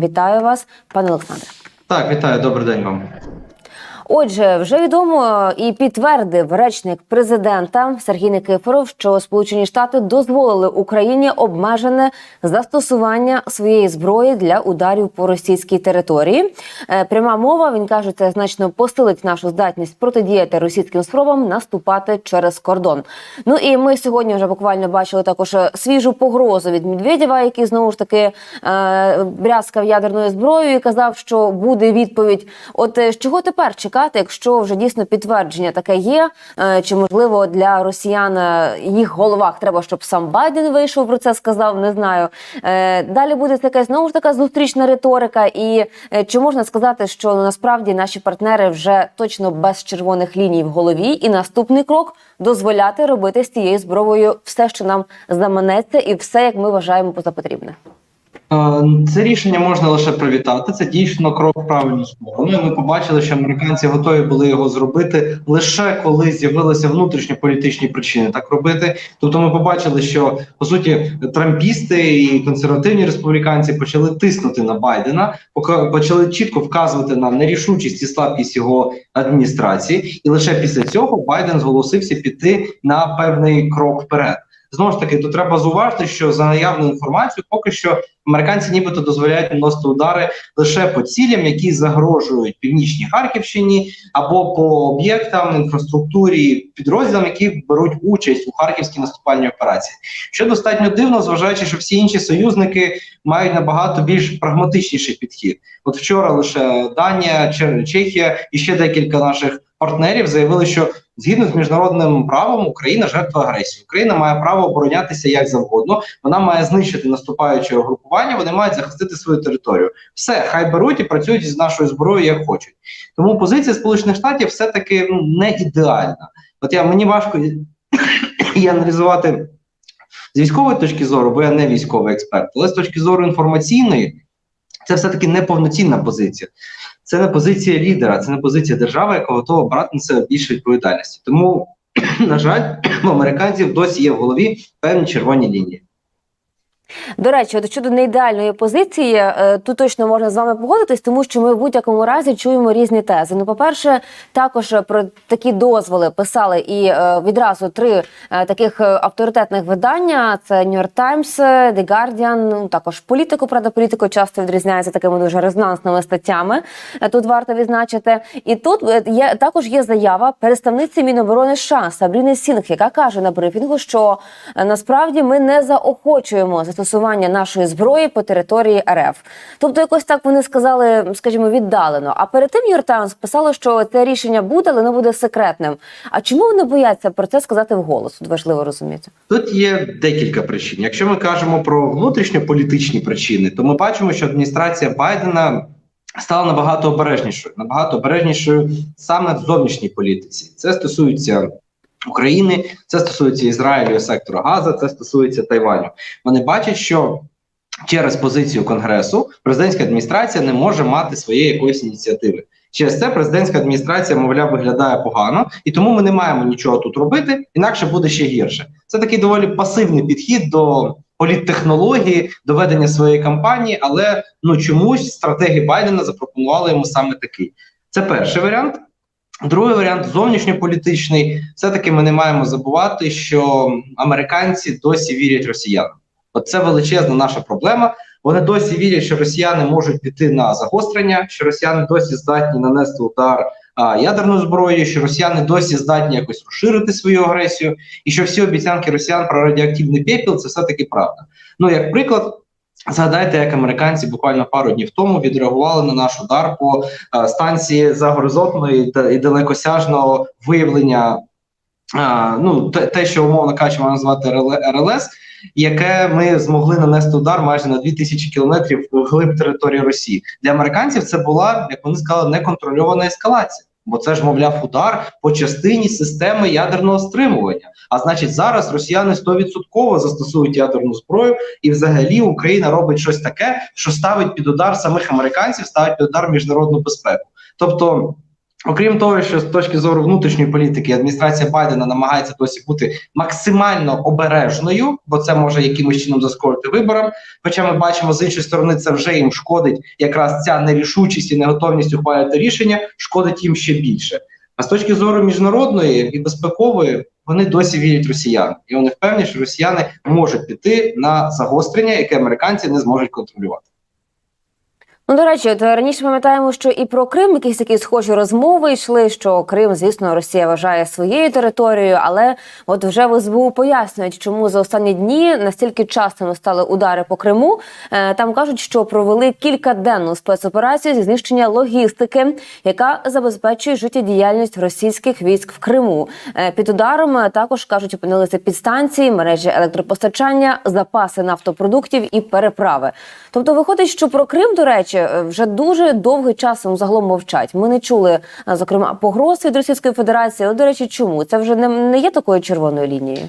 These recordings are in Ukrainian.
Вітаю вас, пане Олександре. Так, вітаю, добрий день вам. Отже, вже відомо і підтвердив речник президента Сергій Никифоров, що Сполучені Штати дозволили Україні обмежене застосування своєї зброї для ударів по російській території. Е, Пряма мова він каже, це значно посилить нашу здатність протидіяти російським спробам наступати через кордон. Ну і ми сьогодні вже буквально бачили також е, свіжу погрозу від Медведєва, який знову ж таки е, брязкав ядерною зброєю і казав, що буде відповідь. От е, чого тепер чекати, якщо вже дійсно підтвердження таке є? Е, Чи можливо для росіян е, їх головах треба, щоб сам Байден вийшов про це сказав? Не знаю. Е, Далі буде якась знову ж така зустрічна риторика. І чи можна сказати, що насправді наші партнери вже точно без червоних ліній в голові, і наступний крок дозволяти робити з тією зброєю все, що нам заманеться, і все, як ми вважаємо за потрібне. Е, Це рішення можна лише привітати. Це дійсно крок в правильну сторону. Ми побачили, що американці готові були його зробити лише коли з'явилися внутрішньополітичні причини так робити. Тобто, ми побачили, що по суті трампісти і консервативні республіканці почали тиснути на Байдена, почали чітко вказувати на нерішучість і слабкість його адміністрації, і лише після цього Байден зголосився піти на певний крок вперед. Знову ж таки, тут треба зауважити, що за наявною інформацією, поки що американці нібито дозволяють наносити удари лише по цілям, які загрожують північній Харківщині, або по об'єктам, інфраструктурі, підрозділам, які беруть участь у харківській наступальній операції. Що достатньо дивно, зважаючи, що всі інші союзники мають набагато більш прагматичніший підхід. От вчора лише Данія, Чехія і ще декілька наших партнерів заявили, що згідно з міжнародним правом Україна жертва агресії. Україна має право оборонятися як завгодно. Вона має знищити наступаюче угрупування. Вони мають захистити свою територію. Все, хай беруть і працюють з нашою зброєю як хочуть. Тому позиція Сполучених Штатів все таки ну, не ідеальна. От я мені важко її аналізувати з військової точки зору, бо я не військовий експерт, але з точки зору інформаційної, це все таки неповноцінна позиція. Це не позиція лідера, це не позиція держави, яка готова брати на себе більше відповідальності. Тому, на жаль, у американців досі є в голові певні червоні лінії. До речі, от щодо неідеальної позиції, е, тут точно можна з вами погодитись, тому що ми в будь-якому разі чуємо різні тези. Ну, по-перше, також про такі дозволи писали і е, відразу три е, таких е, авторитетних видання: це New York Times, е, The Guardian, ну також політику. Правда, політико часто відрізняється такими дуже резонансними статтями. Е, Тут варто відзначити. І тут е, є також є заява представниці Міноборони США Сабріни Сінг, яка каже на брифінгу, що е, насправді ми не заохочуємо застосування нашої зброї по території РФ. Тобто, якось так вони сказали, скажімо, віддалено. А перед тим York писало, що це рішення буде, але воно буде секретним. А чому вони бояться про це сказати вголос? Тут важливо розуміти. Тут є декілька причин. Якщо ми кажемо про внутрішньополітичні причини, то ми бачимо, що адміністрація Байдена стала набагато обережнішою, набагато обережнішою саме в зовнішній політиці. Це стосується України, це стосується Ізраїлю сектору Газа, це стосується Тайваню. Вони бачать, що через позицію Конгресу президентська адміністрація не може мати своєї якоїсь ініціативи. Через це президентська адміністрація, мовляв, виглядає погано, і тому ми не маємо нічого тут робити, інакше буде ще гірше. Це такий доволі пасивний підхід до політтехнології, до ведення своєї кампанії, але ну чомусь стратегії Байдена запропонували йому саме такий. Це перший варіант. Другий варіант зовнішньополітичний. Все таки ми не маємо забувати, що американці досі вірять росіянам. От це величезна наша проблема. Вони досі вірять, що росіяни можуть піти на загострення, що росіяни досі здатні нанести удар а, ядерною зброєю, що росіяни досі здатні якось розширити свою агресію, і що всі обіцянки росіян про радіоактивний пепіл це все таки правда. Ну як приклад. Згадайте, як американці буквально пару днів тому відреагували на наш удар по е, станції загоризонтної і далекосяжного виявлення. е, ну, те, те, що умовно кажучи, можна назвати РЛС, яке ми змогли нанести удар майже на 2000 кілометрів вглиб території Росії. Для американців це була, як вони сказали, неконтрольована ескалація. Бо це ж, мовляв, удар по частині системи ядерного стримування. А значить, зараз росіяни 100% застосують ядерну зброю, і взагалі Україна робить щось таке, що ставить під удар самих американців, ставить під удар міжнародну безпеку. Тобто Окрім того, що з точки зору внутрішньої політики адміністрація Байдена намагається досі бути максимально обережною, бо це може якимось чином заскорити виборам. Хоча ми бачимо з іншої сторони, це вже їм шкодить якраз ця нерішучість і неготовність ухвалювати рішення, шкодить їм ще більше. А з точки зору міжнародної і безпекової, вони досі вірять росіян, і вони впевнені, що росіяни можуть піти на загострення, яке американці не зможуть контролювати. Ну, до речі, от раніше пам'ятаємо, що і про Крим якісь такі схожі розмови йшли. Що Крим, звісно, Росія вважає своєю територією, але от вже в СБУ пояснюють, чому за останні дні настільки частими стали удари по Криму. Е, Там кажуть, що провели кількаденну спецоперацію зі знищення логістики, яка забезпечує життєдіяльність російських військ в Криму. Е, Під ударом е, також кажуть, опинилися підстанції, мережі електропостачання, запаси нафтопродуктів і переправи. Тобто, виходить, що про Крим, до речі, е, вже дуже довгий час загалом мовчать. Ми не чули, е, зокрема, погроз від Російської Федерації. От, до речі, чому це вже не, не є такою червоною лінією?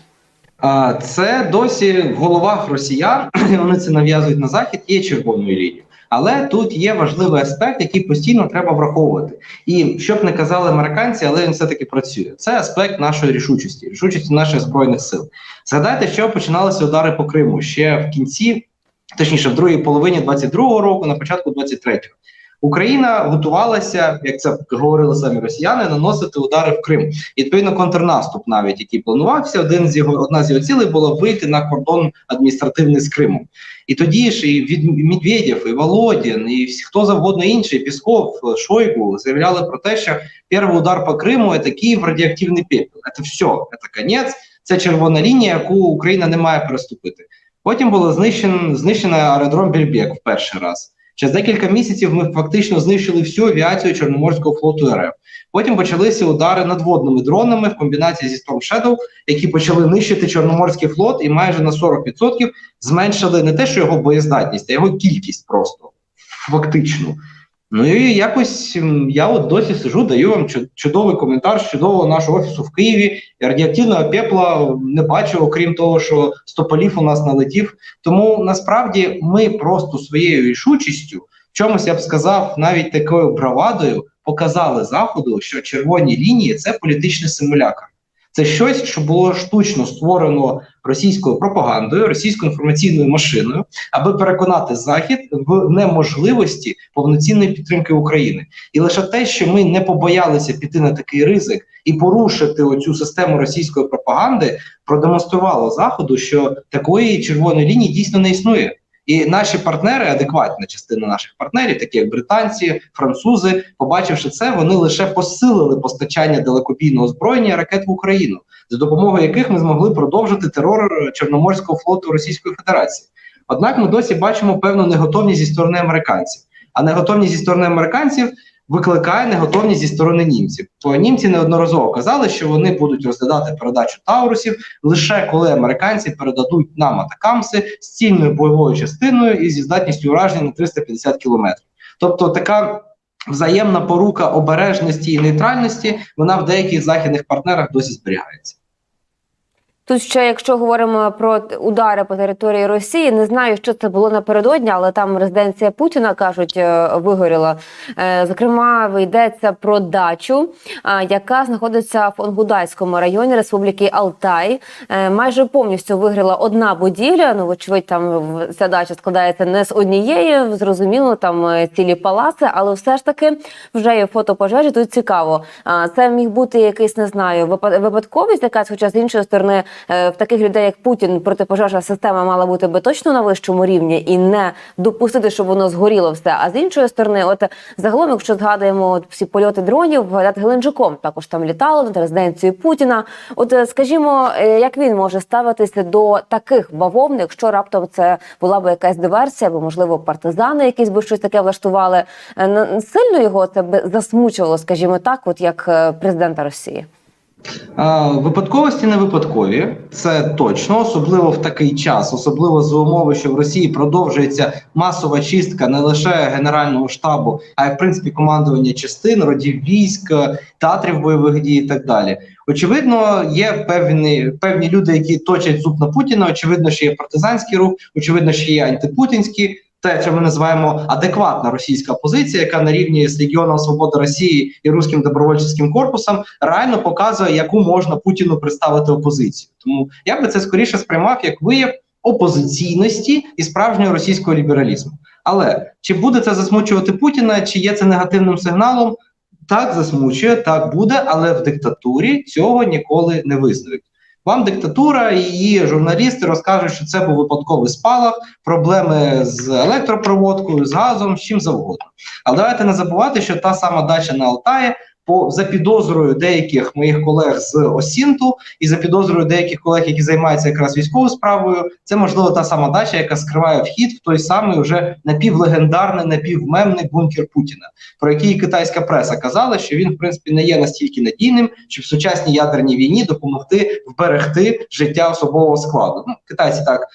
Це досі в головах росіян, вони це нав'язують на захід, є червоною лінією. Але тут є важливий аспект, який постійно треба враховувати. І щоб не казали американці, але він все таки працює. Це аспект нашої рішучості, рішучості наших збройних сил. Згадайте, що починалися удари по Криму ще в кінці, точніше, в другій половині 22-го року, на початку 23-го. Україна готувалася, як це говорили самі росіяни, наносити удари в Крим. І, відповідно, контрнаступ, навіть який планувався, один з його одна з його цілей була вийти на кордон адміністративний з Кримом. І тоді ж і від Медведєв, і Володін, і всі хто завгодно інший, Пісков, Шойгу заявляли про те, що перший удар по Криму це Київ радіоактивний пепел. Це все, це конець, це червона лінія, яку Україна не має переступити. Потім було знищено знищено аеродром Більбек в перший раз. Через декілька місяців ми фактично знищили всю авіацію Чорноморського флоту РФ. Потім почалися удари надводними дронами в комбінації зі Storm Shadow, які почали нищити Чорноморський флот і майже на 40% зменшили не те, що його боєздатність, а його кількість просто фактично. Ну і якось я от досі сижу, даю вам чу- чудовий коментар з чудового нашого офісу в Києві. Радіоактивного пепла не бачу, окрім того, що стополів у нас налетів. Тому насправді ми просто своєю рішучістю, чомусь я б сказав, навіть такою бравадою, показали заходу, що червоні лінії це політичний симулятор. Це щось, що було штучно створено російською пропагандою, російською інформаційною машиною, аби переконати Захід в неможливості повноцінної підтримки України. І лише те, що ми не побоялися піти на такий ризик і порушити оцю систему російської пропаганди, продемонструвало заходу, що такої червоної лінії дійсно не існує. І наші партнери, адекватна частина наших партнерів, такі як британці, французи, побачивши це, вони лише посилили постачання далекобійного озброєння ракет в Україну, за допомогою яких ми змогли продовжити терор Чорноморського флоту Російської Федерації. Однак ми досі бачимо певну неготовність зі сторони американців. А неготовність зі сторони американців викликає неготовність зі сторони німців. Бо німці неодноразово казали, що вони будуть розглядати передачу таурусів лише коли американці передадуть нам атакамси з цільною бойовою частиною і зі здатністю ураження на 350 кілометрів. Тобто така взаємна порука обережності і нейтральності, вона в деяких західних партнерах досі зберігається. Тут ще, якщо говоримо про удари по території Росії, не знаю, що це було напередодні, але там резиденція Путіна кажуть, е, вигоріла. Е, Зокрема, йдеться про дачу, яка знаходиться в Онгудайському районі Республіки Алтай. Е, Майже повністю вигоріла одна будівля. Ну, вочевидь, там ця дача складається не з однієї, зрозуміло, там е, цілі палаци, але все ж таки вже є фото пожежі. Тут цікаво. Це міг бути якийсь, не знаю, випа- випадковість якась, хоча з іншої сторони, е, в таких людей, як Путін, протипожежна система мала бути би точно на вищому рівні і не допустити, щоб воно згоріло все. А з іншої сторони, от загалом, якщо згадуємо от всі польоти дронів, над Геленджиком також там літало над резиденцією Путіна. От е, скажімо, е, як він може ставитися до таких бавовн, якщо раптом це була б якась диверсія, або можливо партизани, якісь би щось таке влаштували. Е, Сильно його це б засмучувало, скажімо так, от як е, президента Росії. Випадковості не випадкові, це точно, особливо в такий час, особливо за умови, що в Росії продовжується масова чистка не лише генерального штабу, а й в принципі командування частин, родів військ, театрів бойових дій і так далі. Очевидно, є певні певні люди, які точать зуб на Путіна. Очевидно, що є партизанський рух, очевидно, що є антипутінські те, що ми називаємо адекватна російська опозиція, яка на рівні з Легіоном Свободи Росії і Руським добровольчим корпусом реально показує, яку можна Путіну представити опозицію. Тому я би це скоріше сприймав як вияв опозиційності і справжнього російського лібералізму. Але чи буде це засмучувати Путіна, чи є це негативним сигналом? Так засмучує, так буде, але в диктатурі цього ніколи не визнають. Вам диктатура і її журналісти розкажуть, що це був випадковий спалах, проблеми з електропроводкою, з газом, з чим завгодно. Але давайте не забувати, що та сама дача на Алтаї по за підозрою деяких моїх колег з Осінту і за підозрою деяких колег, які займаються якраз військовою справою, це можливо та сама дача, яка скриває вхід в той самий вже напівлегендарний, напівмемний бункер Путіна, про який китайська преса казала, що він в принципі не є настільки надійним, щоб в сучасній ядерній війні допомогти вберегти життя особового складу. Ну, китайці так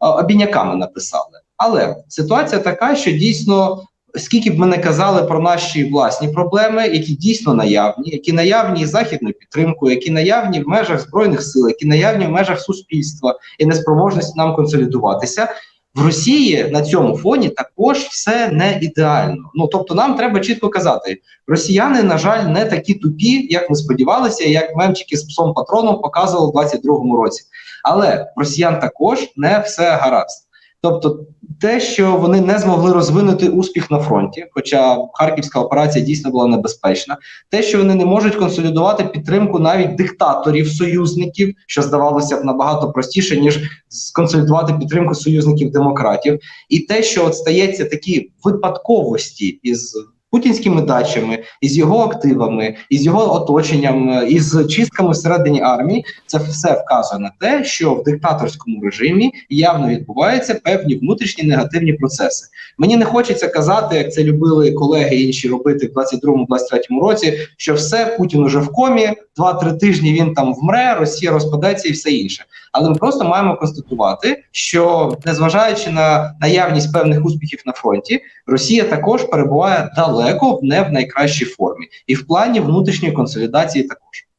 обіняками написали. Але ситуація така, що дійсно. Скільки б ми не казали про наші власні проблеми, які дійсно наявні, які наявні із західною підтримкою, які наявні в межах збройних сил, які наявні в межах суспільства і неспроможності нам консолідуватися, в Росії на цьому фоні також все не ідеально. Ну тобто, нам треба чітко казати, росіяни, на жаль, не такі тупі, як ми сподівалися, як мемчики з псом патроном показували в 22-му році. Але росіян також не все гаразд. Тобто, те, що вони не змогли розвинути успіх на фронті, хоча харківська операція дійсно була небезпечна, те, що вони не можуть консолідувати підтримку навіть диктаторів союзників, що здавалося б набагато простіше ніж сконсолідувати підтримку союзників демократів, і те, що от стається такі випадковості із путінськими дачами, із його активами, із його оточенням, із чистками всередині армії, це все вказує на те, що в диктаторському режимі явно відбуваються певні внутрішні негативні процеси. Мені не хочеться казати, як це любили колеги інші робити в 22-23 році, що все Путін уже в комі, 2-3 тижні він там вмре, Росія розпадеться і все інше. Але ми просто маємо констатувати, що незважаючи на наявність певних успіхів на фронті, Росія також перебуває далеко не в найкращій формі, і в плані внутрішньої консолідації також.